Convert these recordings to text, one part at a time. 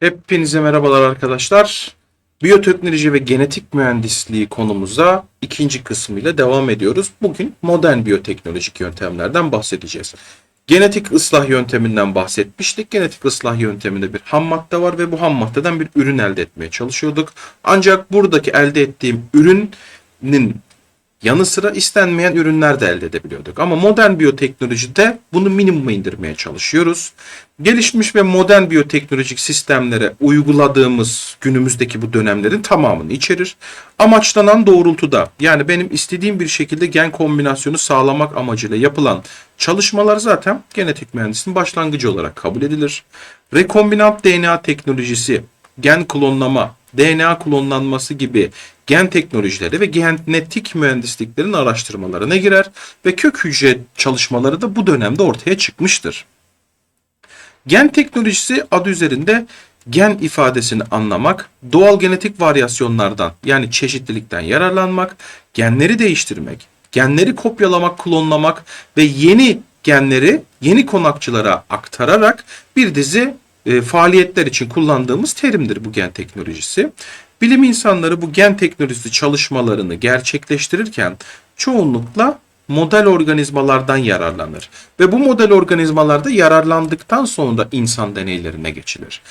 Hepinize merhabalar arkadaşlar. Biyoteknoloji ve genetik mühendisliği konumuza ikinci kısmıyla devam ediyoruz. Bugün modern biyoteknolojik yöntemlerden bahsedeceğiz. Genetik ıslah yönteminden bahsetmiştik. Genetik ıslah yönteminde bir ham madde var ve bu ham maddeden bir ürün elde etmeye çalışıyorduk. Ancak buradaki elde ettiğim ürünün yanı sıra istenmeyen ürünler de elde edebiliyorduk. Ama modern biyoteknolojide bunu minimuma indirmeye çalışıyoruz. Gelişmiş ve modern biyoteknolojik sistemlere uyguladığımız günümüzdeki bu dönemlerin tamamını içerir. Amaçlanan doğrultuda yani benim istediğim bir şekilde gen kombinasyonu sağlamak amacıyla yapılan çalışmalar zaten genetik mühendisliğinin başlangıcı olarak kabul edilir. Rekombinant DNA teknolojisi, gen klonlama, DNA klonlanması gibi gen teknolojileri ve genetik mühendisliklerin araştırmalarına girer ve kök hücre çalışmaları da bu dönemde ortaya çıkmıştır. Gen teknolojisi adı üzerinde gen ifadesini anlamak, doğal genetik varyasyonlardan yani çeşitlilikten yararlanmak, genleri değiştirmek, genleri kopyalamak, klonlamak ve yeni genleri yeni konakçılara aktararak bir dizi e, faaliyetler için kullandığımız terimdir bu gen teknolojisi. Bilim insanları bu gen teknolojisi çalışmalarını gerçekleştirirken çoğunlukla model organizmalardan yararlanır. Ve bu model organizmalarda yararlandıktan sonra insan deneylerine geçilir.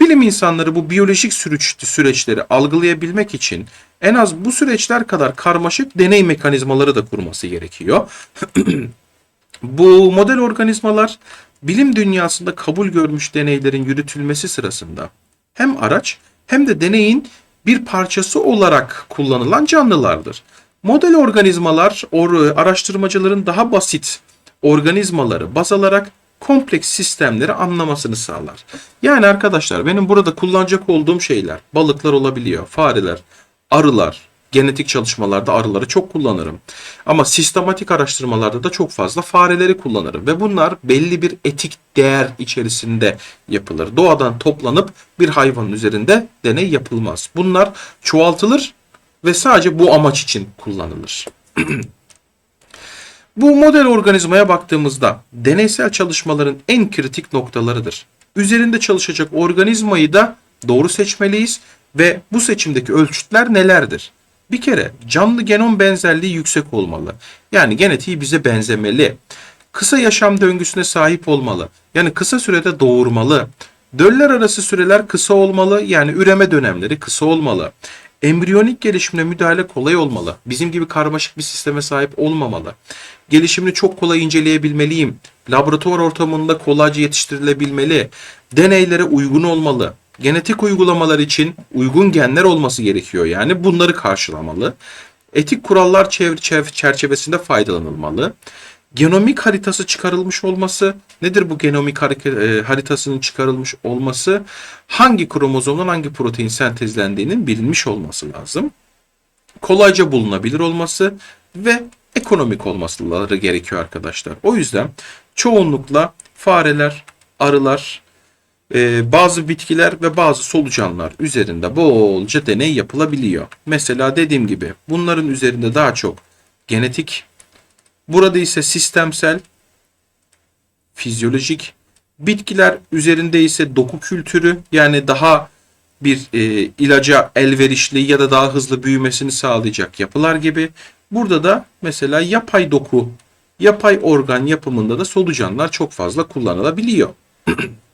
Bilim insanları bu biyolojik süreç, süreçleri algılayabilmek için en az bu süreçler kadar karmaşık deney mekanizmaları da kurması gerekiyor. bu model organizmalar bilim dünyasında kabul görmüş deneylerin yürütülmesi sırasında hem araç hem de deneyin bir parçası olarak kullanılan canlılardır. Model organizmalar or araştırmacıların daha basit organizmaları baz alarak kompleks sistemleri anlamasını sağlar. Yani arkadaşlar benim burada kullanacak olduğum şeyler balıklar olabiliyor, fareler, arılar, genetik çalışmalarda arıları çok kullanırım. Ama sistematik araştırmalarda da çok fazla fareleri kullanırım. Ve bunlar belli bir etik değer içerisinde yapılır. Doğadan toplanıp bir hayvanın üzerinde deney yapılmaz. Bunlar çoğaltılır ve sadece bu amaç için kullanılır. bu model organizmaya baktığımızda deneysel çalışmaların en kritik noktalarıdır. Üzerinde çalışacak organizmayı da doğru seçmeliyiz ve bu seçimdeki ölçütler nelerdir? Bir kere canlı genom benzerliği yüksek olmalı. Yani genetiği bize benzemeli. Kısa yaşam döngüsüne sahip olmalı. Yani kısa sürede doğurmalı. Döller arası süreler kısa olmalı. Yani üreme dönemleri kısa olmalı. Embriyonik gelişimine müdahale kolay olmalı. Bizim gibi karmaşık bir sisteme sahip olmamalı. Gelişimini çok kolay inceleyebilmeliyim. Laboratuvar ortamında kolayca yetiştirilebilmeli. Deneylere uygun olmalı genetik uygulamalar için uygun genler olması gerekiyor yani bunları karşılamalı. Etik kurallar çerçevesinde faydalanılmalı. Genomik haritası çıkarılmış olması nedir bu genomik e, haritasının çıkarılmış olması? Hangi kromozomdan hangi protein sentezlendiğinin bilinmiş olması lazım. Kolayca bulunabilir olması ve ekonomik olmaları gerekiyor arkadaşlar. O yüzden çoğunlukla fareler, arılar, e, bazı bitkiler ve bazı solucanlar üzerinde bolca deney yapılabiliyor. Mesela dediğim gibi bunların üzerinde daha çok genetik, burada ise sistemsel, fizyolojik, bitkiler üzerinde ise doku kültürü yani daha bir e, ilaca elverişli ya da daha hızlı büyümesini sağlayacak yapılar gibi. Burada da mesela yapay doku, yapay organ yapımında da solucanlar çok fazla kullanılabiliyor.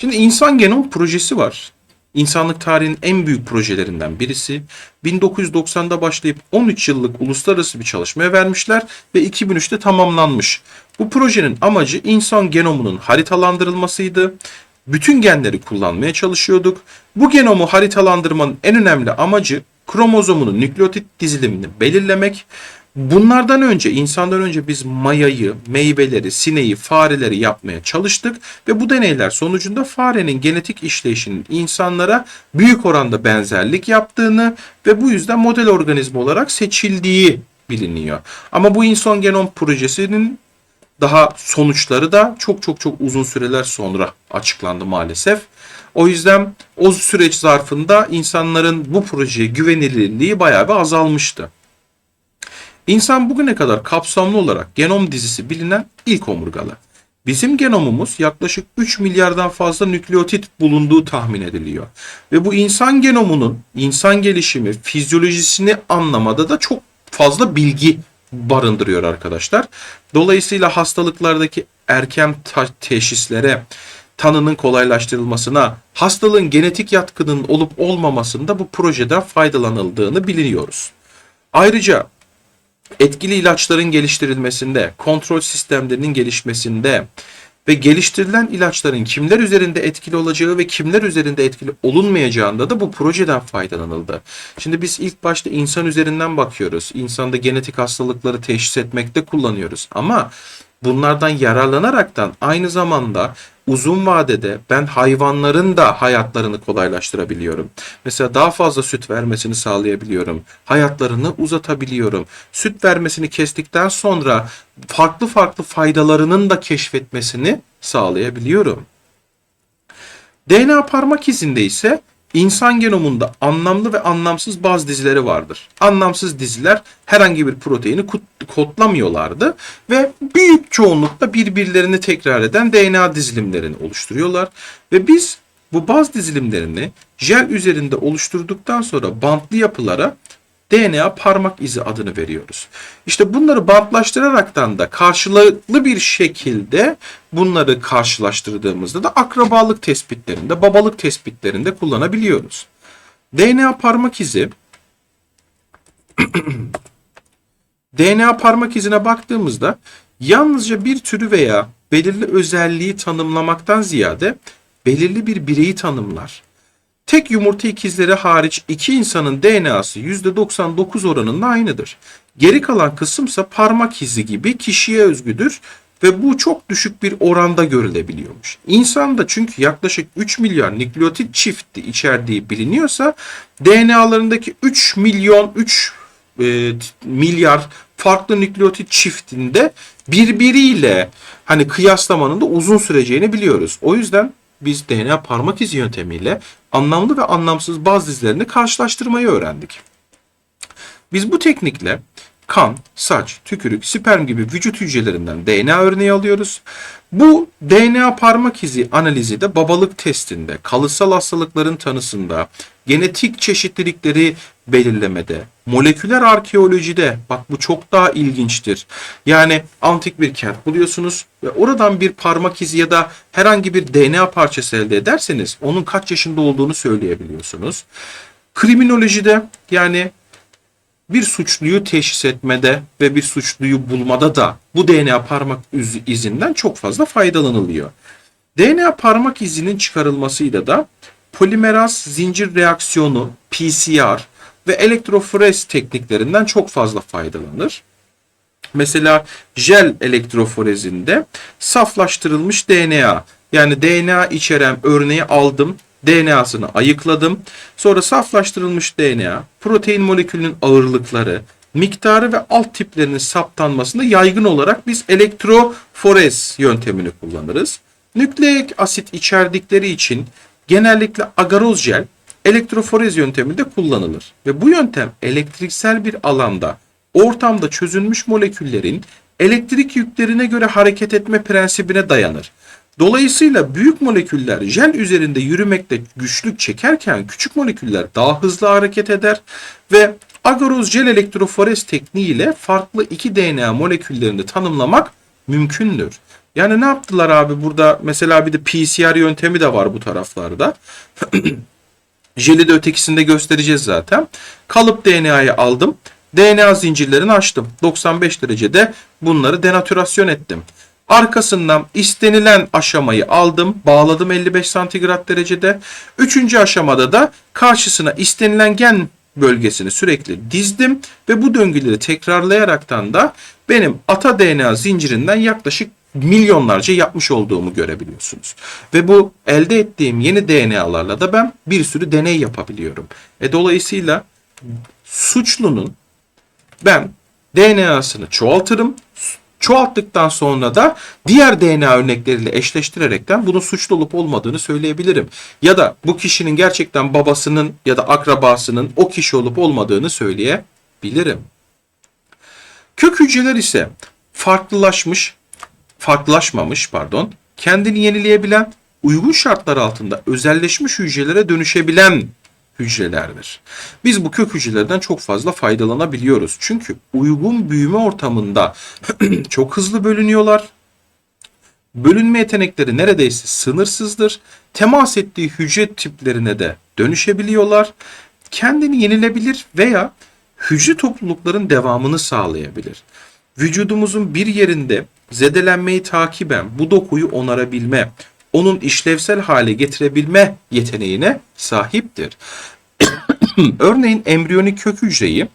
Şimdi insan genom projesi var. İnsanlık tarihinin en büyük projelerinden birisi. 1990'da başlayıp 13 yıllık uluslararası bir çalışmaya vermişler ve 2003'te tamamlanmış. Bu projenin amacı insan genomunun haritalandırılmasıydı. Bütün genleri kullanmaya çalışıyorduk. Bu genomu haritalandırmanın en önemli amacı kromozomunun nükleotit dizilimini belirlemek Bunlardan önce, insandan önce biz mayayı, meyveleri, sineği, fareleri yapmaya çalıştık ve bu deneyler sonucunda farenin genetik işleyişinin insanlara büyük oranda benzerlik yaptığını ve bu yüzden model organizma olarak seçildiği biliniyor. Ama bu insan genom projesinin daha sonuçları da çok çok çok uzun süreler sonra açıklandı maalesef. O yüzden o süreç zarfında insanların bu projeye güvenilirliği bayağı bir azalmıştı. İnsan bugüne kadar kapsamlı olarak genom dizisi bilinen ilk omurgalı. Bizim genomumuz yaklaşık 3 milyardan fazla nükleotit bulunduğu tahmin ediliyor. Ve bu insan genomunun insan gelişimi, fizyolojisini anlamada da çok fazla bilgi barındırıyor arkadaşlar. Dolayısıyla hastalıklardaki erken teşhislere, tanının kolaylaştırılmasına, hastalığın genetik yatkının olup olmamasında bu projeden faydalanıldığını biliyoruz. Ayrıca etkili ilaçların geliştirilmesinde, kontrol sistemlerinin gelişmesinde ve geliştirilen ilaçların kimler üzerinde etkili olacağı ve kimler üzerinde etkili olunmayacağında da bu projeden faydalanıldı. Şimdi biz ilk başta insan üzerinden bakıyoruz. İnsanda genetik hastalıkları teşhis etmekte kullanıyoruz. Ama bunlardan yararlanaraktan aynı zamanda uzun vadede ben hayvanların da hayatlarını kolaylaştırabiliyorum. Mesela daha fazla süt vermesini sağlayabiliyorum. Hayatlarını uzatabiliyorum. Süt vermesini kestikten sonra farklı farklı faydalarının da keşfetmesini sağlayabiliyorum. DNA parmak izinde ise insan genomunda anlamlı ve anlamsız baz dizileri vardır. Anlamsız diziler herhangi bir proteini kodlamıyorlardı ve büyük çoğunlukla birbirlerini tekrar eden DNA dizilimlerini oluşturuyorlar ve biz bu baz dizilimlerini jel üzerinde oluşturduktan sonra bantlı yapılara DNA parmak izi adını veriyoruz. İşte bunları bantlaştıraraktan da karşılıklı bir şekilde bunları karşılaştırdığımızda da akrabalık tespitlerinde, babalık tespitlerinde kullanabiliyoruz. DNA parmak izi DNA parmak izine baktığımızda yalnızca bir türü veya belirli özelliği tanımlamaktan ziyade belirli bir bireyi tanımlar. Tek yumurta ikizleri hariç iki insanın DNA'sı %99 oranında aynıdır. Geri kalan kısımsa parmak izi gibi kişiye özgüdür ve bu çok düşük bir oranda görülebiliyormuş. İnsanda çünkü yaklaşık 3 milyar nükleotit çifti içerdiği biliniyorsa DNA'larındaki 3 milyon 3 e, milyar farklı nükleotit çiftinde birbiriyle hani kıyaslamanın da uzun süreceğini biliyoruz. O yüzden biz DNA parmak izi yöntemiyle anlamlı ve anlamsız baz dizilerini karşılaştırmayı öğrendik. Biz bu teknikle kan, saç, tükürük, sperm gibi vücut hücrelerinden DNA örneği alıyoruz. Bu DNA parmak izi analizi de babalık testinde, kalıtsal hastalıkların tanısında, genetik çeşitlilikleri belirlemede, moleküler arkeolojide, bak bu çok daha ilginçtir. Yani antik bir kent buluyorsunuz ve oradan bir parmak izi ya da herhangi bir DNA parçası elde ederseniz onun kaç yaşında olduğunu söyleyebiliyorsunuz. Kriminolojide yani bir suçluyu teşhis etmede ve bir suçluyu bulmada da bu DNA parmak iz- izinden çok fazla faydalanılıyor. DNA parmak izinin çıkarılmasıyla da polimeraz zincir reaksiyonu, PCR ve elektroforez tekniklerinden çok fazla faydalanır. Mesela jel elektroforezinde saflaştırılmış DNA yani DNA içeren örneği aldım, DNA'sını ayıkladım. Sonra saflaştırılmış DNA, protein molekülünün ağırlıkları, miktarı ve alt tiplerinin saptanmasında yaygın olarak biz elektroforez yöntemini kullanırız. Nükleik asit içerdikleri için genellikle agaroz jel elektroforez yönteminde kullanılır. Ve bu yöntem elektriksel bir alanda ortamda çözülmüş moleküllerin elektrik yüklerine göre hareket etme prensibine dayanır. Dolayısıyla büyük moleküller jel üzerinde yürümekte güçlük çekerken küçük moleküller daha hızlı hareket eder ve agaroz jel elektroforez tekniğiyle farklı iki DNA moleküllerini tanımlamak mümkündür. Yani ne yaptılar abi burada mesela bir de PCR yöntemi de var bu taraflarda. Jeli de ötekisinde göstereceğiz zaten. Kalıp DNA'yı aldım. DNA zincirlerini açtım. 95 derecede bunları denatürasyon ettim. Arkasından istenilen aşamayı aldım, bağladım 55 santigrat derecede. Üçüncü aşamada da karşısına istenilen gen bölgesini sürekli dizdim ve bu döngüleri tekrarlayaraktan da benim ata DNA zincirinden yaklaşık milyonlarca yapmış olduğumu görebiliyorsunuz. Ve bu elde ettiğim yeni DNA'larla da ben bir sürü deney yapabiliyorum. E dolayısıyla suçlunun ben DNA'sını çoğaltırım. Çoğalttıktan sonra da diğer DNA örnekleriyle eşleştirerekten bunun suçlu olup olmadığını söyleyebilirim. Ya da bu kişinin gerçekten babasının ya da akrabasının o kişi olup olmadığını söyleyebilirim. Kök hücreler ise farklılaşmış farklılaşmamış pardon, kendini yenileyebilen, uygun şartlar altında özelleşmiş hücrelere dönüşebilen hücrelerdir. Biz bu kök hücrelerden çok fazla faydalanabiliyoruz. Çünkü uygun büyüme ortamında çok hızlı bölünüyorlar. Bölünme yetenekleri neredeyse sınırsızdır. Temas ettiği hücre tiplerine de dönüşebiliyorlar. Kendini yenilebilir veya hücre toplulukların devamını sağlayabilir. Vücudumuzun bir yerinde zedelenmeyi takiben bu dokuyu onarabilme, onun işlevsel hale getirebilme yeteneğine sahiptir. Örneğin embriyonik kök hücreyi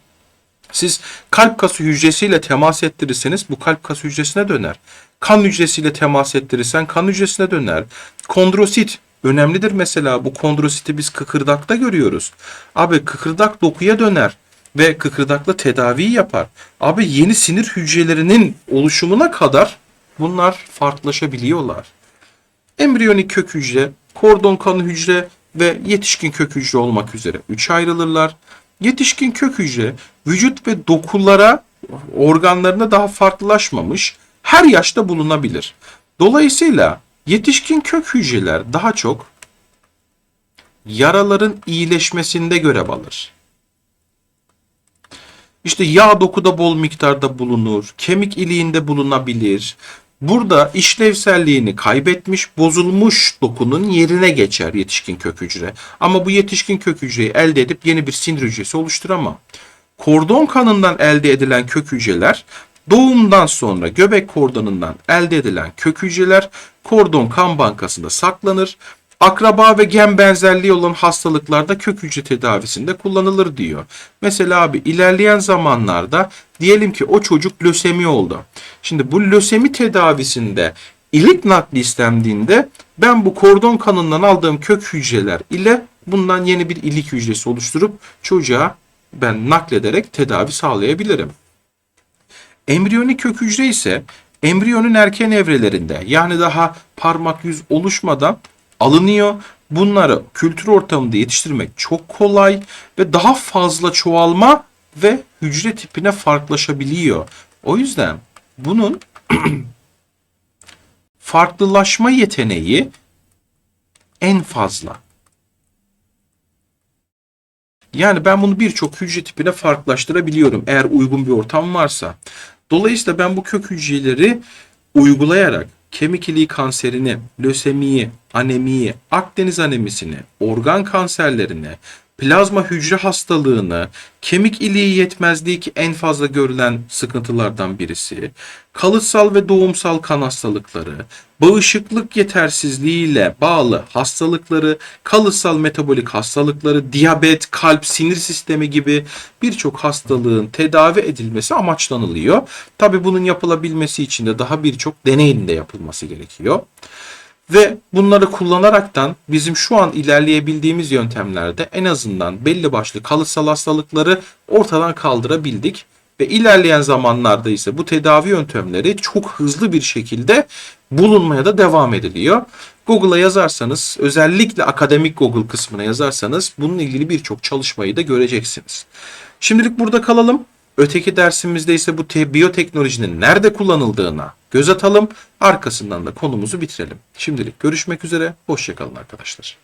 siz kalp kası hücresiyle temas ettirirseniz bu kalp kası hücresine döner. Kan hücresiyle temas ettirirsen kan hücresine döner. Kondrosit önemlidir mesela bu kondrositi biz kıkırdakta görüyoruz. Abi kıkırdak dokuya döner ve kıkırdakla tedavi yapar. Abi yeni sinir hücrelerinin oluşumuna kadar bunlar farklılaşabiliyorlar. Embriyonik kök hücre, kordon kanı hücre ve yetişkin kök hücre olmak üzere 3 ayrılırlar. Yetişkin kök hücre vücut ve dokulara, organlarına daha farklılaşmamış her yaşta bulunabilir. Dolayısıyla yetişkin kök hücreler daha çok yaraların iyileşmesinde görev alır. İşte yağ dokuda bol miktarda bulunur, kemik iliğinde bulunabilir. Burada işlevselliğini kaybetmiş, bozulmuş dokunun yerine geçer yetişkin kök hücre. Ama bu yetişkin kök hücreyi elde edip yeni bir sinir hücresi oluşturamam. Kordon kanından elde edilen kök hücreler doğumdan sonra göbek kordonundan elde edilen kök hücreler kordon kan bankasında saklanır. Akraba ve gen benzerliği olan hastalıklarda kök hücre tedavisinde kullanılır diyor. Mesela abi ilerleyen zamanlarda diyelim ki o çocuk lösemi oldu. Şimdi bu lösemi tedavisinde ilik nakli istendiğinde ben bu kordon kanından aldığım kök hücreler ile bundan yeni bir ilik hücresi oluşturup çocuğa ben naklederek tedavi sağlayabilirim. Embriyonik kök hücre ise embriyonun erken evrelerinde yani daha parmak yüz oluşmadan alınıyor. Bunları kültür ortamında yetiştirmek çok kolay ve daha fazla çoğalma ve hücre tipine farklılaşabiliyor. O yüzden bunun farklılaşma yeteneği en fazla. Yani ben bunu birçok hücre tipine farklılaştırabiliyorum eğer uygun bir ortam varsa. Dolayısıyla ben bu kök hücreleri uygulayarak kemik iliği kanserini, lösemiyi, anemiyi, Akdeniz anemisini, organ kanserlerini, plazma hücre hastalığını, kemik iliği yetmezliği ki en fazla görülen sıkıntılardan birisi, kalıtsal ve doğumsal kan hastalıkları, bağışıklık yetersizliğiyle bağlı hastalıkları, kalıtsal metabolik hastalıkları, diyabet, kalp, sinir sistemi gibi birçok hastalığın tedavi edilmesi amaçlanılıyor. Tabi bunun yapılabilmesi için de daha birçok deneyin de yapılması gerekiyor. Ve bunları kullanaraktan bizim şu an ilerleyebildiğimiz yöntemlerde en azından belli başlı kalıtsal hastalıkları ortadan kaldırabildik. Ve ilerleyen zamanlarda ise bu tedavi yöntemleri çok hızlı bir şekilde bulunmaya da devam ediliyor. Google'a yazarsanız özellikle akademik Google kısmına yazarsanız bununla ilgili birçok çalışmayı da göreceksiniz. Şimdilik burada kalalım. Öteki dersimizde ise bu te- biyoteknolojinin nerede kullanıldığına göz atalım. Arkasından da konumuzu bitirelim. Şimdilik görüşmek üzere. Hoşçakalın arkadaşlar.